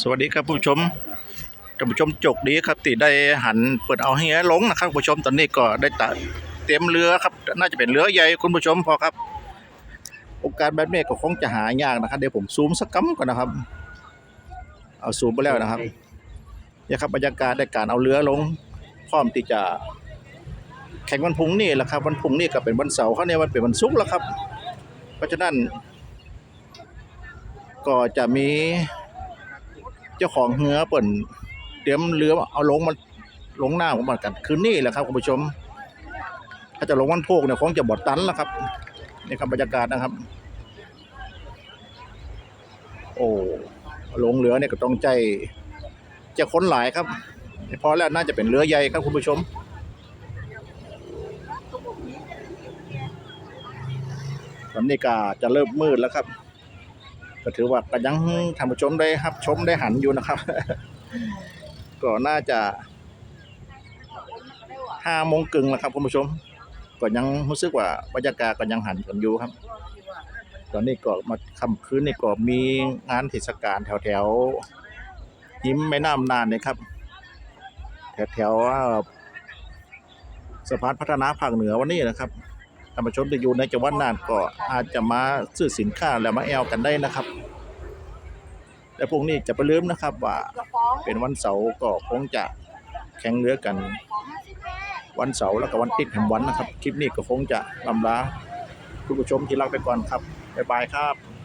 สวัสดีครับผู้ชมท่านผู้ชมจกดีครับที่ได้หันเปิดเอาเฮียลงนะครับผู้ชมตอนนี้ก็ได้ตัดเตรียมเรือครับ น่าจะเป็นเรือใหญ่คุณผู้ชมพอครับ โอกาสแบบนี้ก็คงจะหายากนะครับเดี๋ยวผมซูมสักกัมก่อนนะครับ เอาซูมไปแล้วนะครับนี่ครับบรรยากาศได้การเอาเรือลง พร้อมที่จะแข่งวันพุ่งนี่แหละครับ วันพุ่งนี่ก็เป็นวันเสาร์เขาเนี่ยวันเป็นวันศุกร์แล้วครับ เพราะฉะนั้น ก็จะมี เจ้าของเรือเปิ่นเตรียมเรือเอาลงมาลงหน้าของมันกัน คืนนี้แหละครับคุณผู้ชม ถ้าจะลงวันโพกเนี่ยคงจะบดตันแล้วครับนี่ครับบรรยากาศนะครับ โอ้ลงเรือเนี่ยก็ต้องใจจะค้นหลายครับพอแล้วน่าจะเป็นเรือใหญ่ครับคุณผู้ชมตอนนี้ก็จะเริ่มมืดแล้วครับ ก็ถือว่าก็ยังท่านผู้ชมได้ครับ ชมได้หันอยู่นะครับ ก็น่าจะห้าโมงกึ่งแล้วครับคุณผู้ชม ก็ยังรู้สึกว่าบรรยากาศก็ยังหันกันอยู่ครับ ตอนนี้ก็มาค่ำคืนนี่ก็มีงานเทศกาลแถวแถวๆหิมแม่น้ำนานเนี่ครับ แถวแถวๆสะพานพัฒนาภาคเหนือวันนี้นะครับ ท่านผู้ชมที่อยู่ในจังหวัดน่านก็อาจจะมาซื้อสินค้าแล้วมาแอลกันได้นะครับและพวกนี้จะไปลืมนะครับว่าเป็นวันเสาร์ก็คงจะแข่งเรือกัน วันเสาร์แล้วก็วันติดแห่งวันนะครับ คลิปนี้ก็คงจะลำลาคุณผู้ชมที่รักไปก่อนครับบ๊ายบายครับ